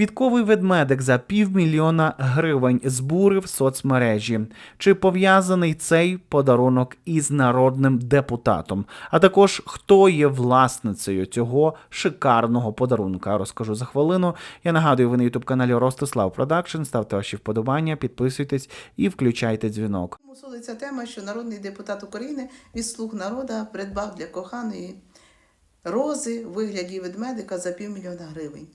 Квітковий ведмедик за півмільйона гривень збурив соцмережі. Чи пов'язаний цей подарунок із народним депутатом? А також хто є власницею цього шикарного подарунка? Розкажу за хвилину. Я нагадую, ви на ютуб каналі Ростислав Продакшн. Ставте ваші вподобання, підписуйтесь і включайте дзвінок. Мусолиться тема, що народний депутат України від слуг народа придбав для коханої рози вигляді ведмедика за півмільйона гривень.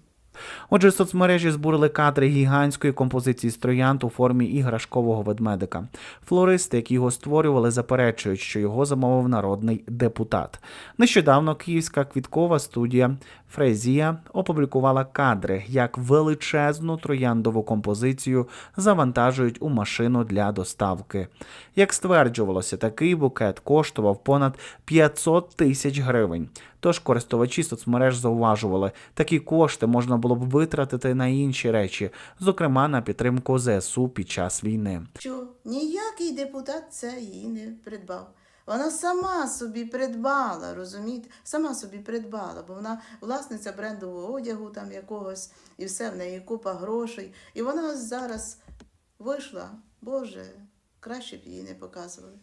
Отже, соцмережі збурили кадри гігантської композиції з троянд у формі іграшкового ведмедика. Флористи, які його створювали, заперечують, що його замовив народний депутат. Нещодавно київська квіткова студія Фрезія опублікувала кадри, як величезну трояндову композицію завантажують у машину для доставки. Як стверджувалося, такий букет коштував понад 500 тисяч гривень. Тож користувачі соцмереж зауважували, такі кошти можна було б витратити на інші речі, зокрема на підтримку ЗСУ під час війни. Що ніякий депутат це її не придбав. Вона сама собі придбала, розумієте? Сама собі придбала, бо вона власниця брендового одягу там якогось, і все в неї купа грошей. І вона зараз вийшла, Боже, краще б її не показували.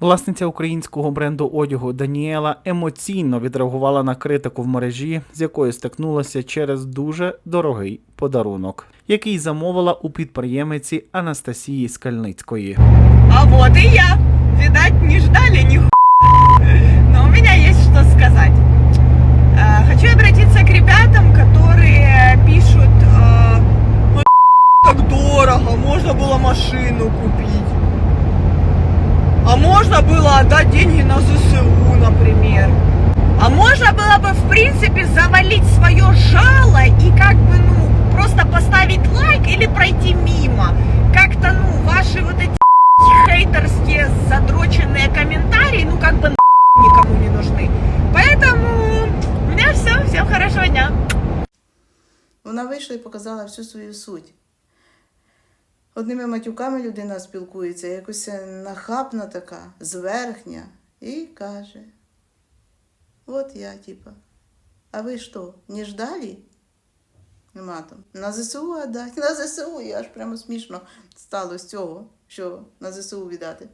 Власниця українського бренду одягу Даніела емоційно відреагувала на критику в мережі, з якою стикнулася через дуже дорогий подарунок, який замовила у підприємиці Анастасії Скальницької. А вот и я. Видать, не ждали ни ху... Но у меня есть что сказать. Э, Хочу обратиться к ребятам, которые пишут, э, «Ой, как дорого, можно было машину купить. А можно было отдать деньги на ЗСУ, например. А можно было бы, в принципе, завалить свое жало и как бы, ну, просто поставить лайк или пройти мимо. Как-то, ну, ваши вот эти хейтерские задроченные комментарии, ну, как бы никому не нужны. Поэтому у меня все, всем хорошего дня. Вона вийшла і показала всю свою суть. Одними матюками людина спілкується, якось нахабна така, зверхня, і каже: От я, типа, а ви що, не ждали? Нема там. На ЗСУ віддати. На ЗСУ, і аж прямо смішно стало з цього, що на ЗСУ віддати.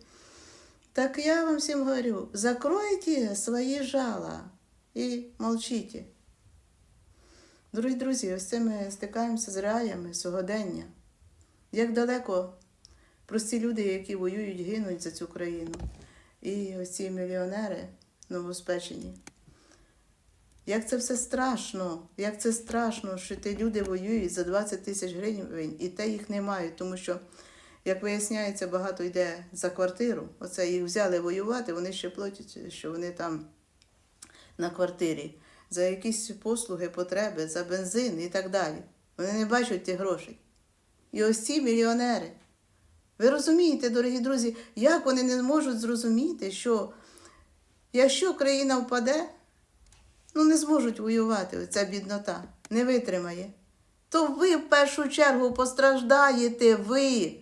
Так я вам всім говорю, закройте свої жала і молчите. Дорогі друзі, ось це ми стикаємося з реаліями сьогодення. Як далеко прості люди, які воюють, гинуть за цю країну. І ось ці мільйонери новоспечені. Як це все страшно, як це страшно, що ті люди воюють за 20 тисяч гривень, і те їх не мають, тому що, як виясняється, багато йде за квартиру. Оце їх взяли воювати, вони ще платять, що вони там на квартирі, за якісь послуги, потреби, за бензин і так далі. Вони не бачать тих грошей. І ось ці мільйонери. Ви розумієте, дорогі друзі, як вони не можуть зрозуміти, що якщо країна впаде, ну не зможуть воювати, оця біднота, не витримає. То ви в першу чергу постраждаєте ви,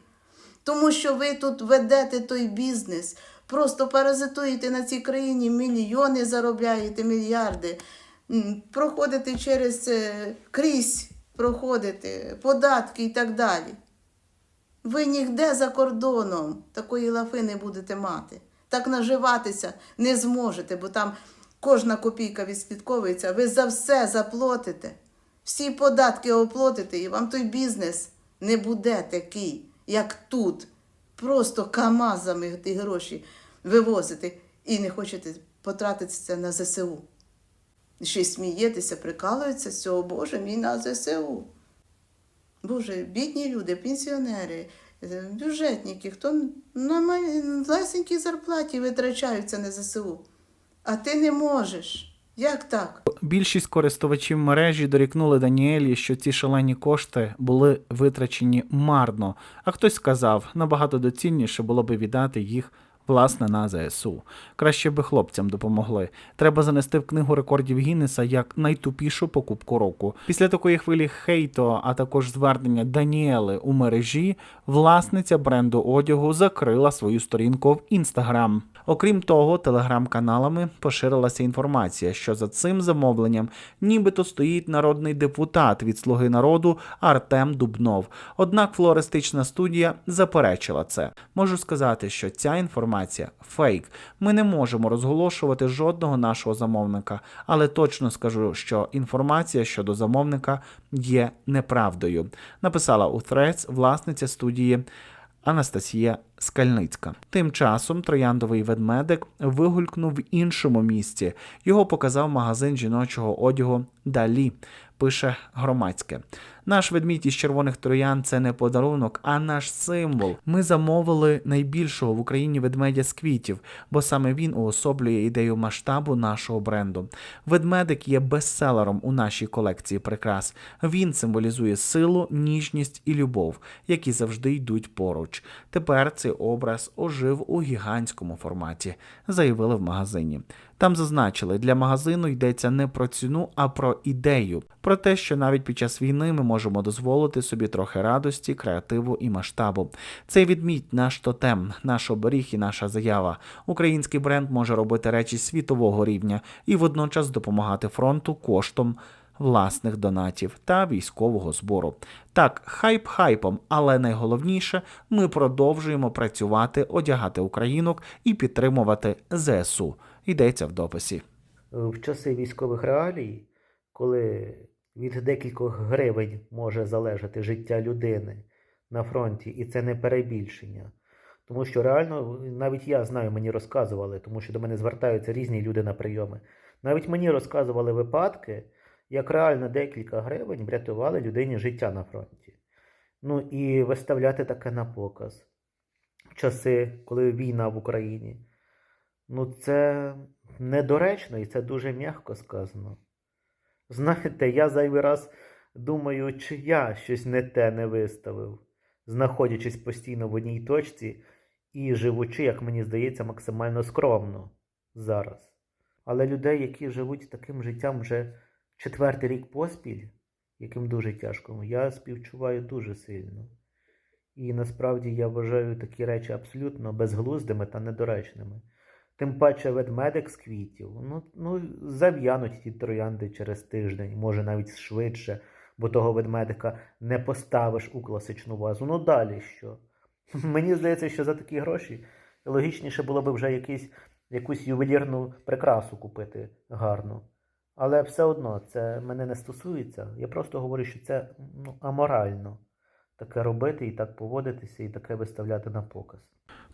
тому що ви тут ведете той бізнес, просто паразитуєте на цій країні, мільйони заробляєте, мільярди, проходите через е, крізь, проходите, податки і так далі. Ви ніде за кордоном такої лафи не будете мати. Так наживатися не зможете, бо там кожна копійка відслідковується, ви за все заплатите. Всі податки оплатите, і вам той бізнес не буде такий, як тут. Просто камазами ті гроші вивозити і не хочете потратити це на ЗСУ. Ще й смієтеся, прикалуються з цього, Боже, мій на ЗСУ. Боже, бідні люди, пенсіонери, е, бюджетники, хто на власненькій зарплаті витрачаються на ЗСУ. А ти не можеш. Як так? Більшість користувачів мережі дорікнули Даніелі, що ці шалені кошти були витрачені марно. А хтось сказав, набагато доцільніше було би віддати їх. Власне, на ЗСУ. Краще би хлопцям допомогли. Треба занести в книгу рекордів Гіннеса як найтупішу покупку року. Після такої хвилі хейту, а також звернення Даніели у мережі, власниця бренду одягу закрила свою сторінку в інстаграм. Окрім того, телеграм-каналами поширилася інформація, що за цим замовленням нібито стоїть народний депутат від Слуги народу Артем Дубнов. Однак флористична студія заперечила це. Можу сказати, що ця інформація фейк. Ми не можемо розголошувати жодного нашого замовника, але точно скажу, що інформація щодо замовника є неправдою. Написала у Threads власниця студії Анастасія Скальницька. Тим часом трояндовий ведмедик вигулькнув в іншому місці. Його показав магазин жіночого одягу Далі. Пише громадське. Наш ведмідь із червоних троян це не подарунок, а наш символ. Ми замовили найбільшого в Україні ведмедя з квітів, бо саме він уособлює ідею масштабу нашого бренду. Ведмедик є бестселером у нашій колекції прикрас. Він символізує силу, ніжність і любов, які завжди йдуть поруч. Тепер цей образ ожив у гігантському форматі, заявили в магазині. Там зазначили, для магазину йдеться не про ціну, а про ідею, про те, що навіть під час війни ми можемо дозволити собі трохи радості, креативу і масштабу. Цей відмідь наш тотем, наш оберіг і наша заява. Український бренд може робити речі світового рівня і водночас допомагати фронту коштом власних донатів та військового збору. Так, хайп хайпом, але найголовніше, ми продовжуємо працювати, одягати українок і підтримувати ЗСУ. Йдеться в дописі. в часи військових реалій, коли від декількох гривень може залежати життя людини на фронті, і це не перебільшення. Тому що реально, навіть я знаю, мені розказували, тому що до мене звертаються різні люди на прийоми. Навіть мені розказували випадки, як реально декілька гривень врятували людині життя на фронті. Ну і виставляти таке на показ в часи, коли війна в Україні. Ну, це недоречно і це дуже м'яко сказано. Знаєте, я зайвий раз думаю, чи я щось не те не виставив, знаходячись постійно в одній точці і живучи, як мені здається, максимально скромно зараз. Але людей, які живуть таким життям вже четвертий рік поспіль, яким дуже тяжко, я співчуваю дуже сильно. І насправді я вважаю такі речі абсолютно безглуздими та недоречними. Тим паче ведмедик з квітів. Ну, ну зав'януть ті троянди через тиждень, може навіть швидше, бо того ведмедика не поставиш у класичну вазу. Ну далі що? Мені здається, що за такі гроші логічніше було б вже якийсь, якусь ювелірну прикрасу купити гарну. Але все одно це мене не стосується. Я просто говорю, що це ну, аморально таке робити і так поводитися, і таке виставляти на показ.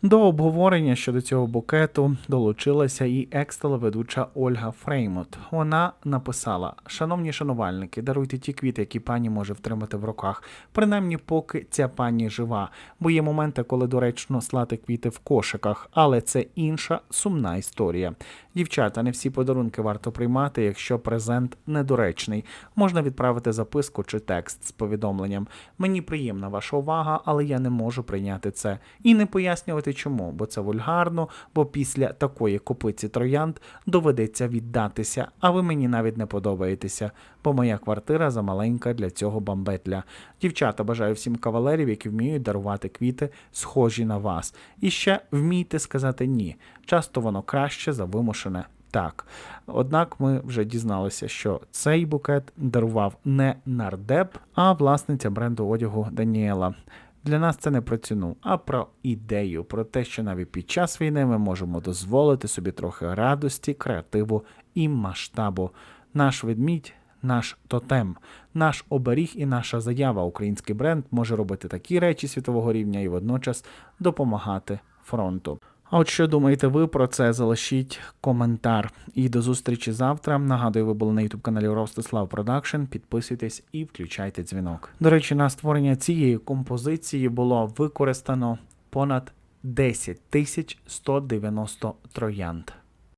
До обговорення щодо цього букету долучилася і екс-телеведуча Ольга Фреймут. Вона написала: Шановні шанувальники, даруйте ті квіти, які пані може втримати в руках, принаймні поки ця пані жива. Бо є моменти, коли доречно слати квіти в кошиках, але це інша сумна історія. Дівчата, не всі подарунки варто приймати, якщо презент недоречний. Можна відправити записку чи текст з повідомленням. Мені приємна ваша увага, але я не можу прийняти це. І не пояснювати чому, бо це вульгарно, бо після такої копиці троянд доведеться віддатися, а ви мені навіть не подобаєтеся, бо моя квартира замаленька для цього бамбетля. Дівчата, бажаю всім кавалерів, які вміють дарувати квіти, схожі на вас. І ще вмійте сказати ні. Часто воно краще за вимушене так. Однак ми вже дізналися, що цей букет дарував не нардеп, а власниця бренду одягу Даніела. Для нас це не про ціну, а про ідею, про те, що навіть під час війни ми можемо дозволити собі трохи радості, креативу і масштабу. Наш ведмідь, наш тотем, наш оберіг і наша заява. Український бренд може робити такі речі світового рівня і водночас допомагати фронту. А от що думаєте ви про це? Залишіть коментар. І до зустрічі завтра. Нагадую, ви були на youtube каналі Ростислав Продакшн. Підписуйтесь і включайте дзвінок. До речі, на створення цієї композиції було використано понад 10 тисяч 190 троянд.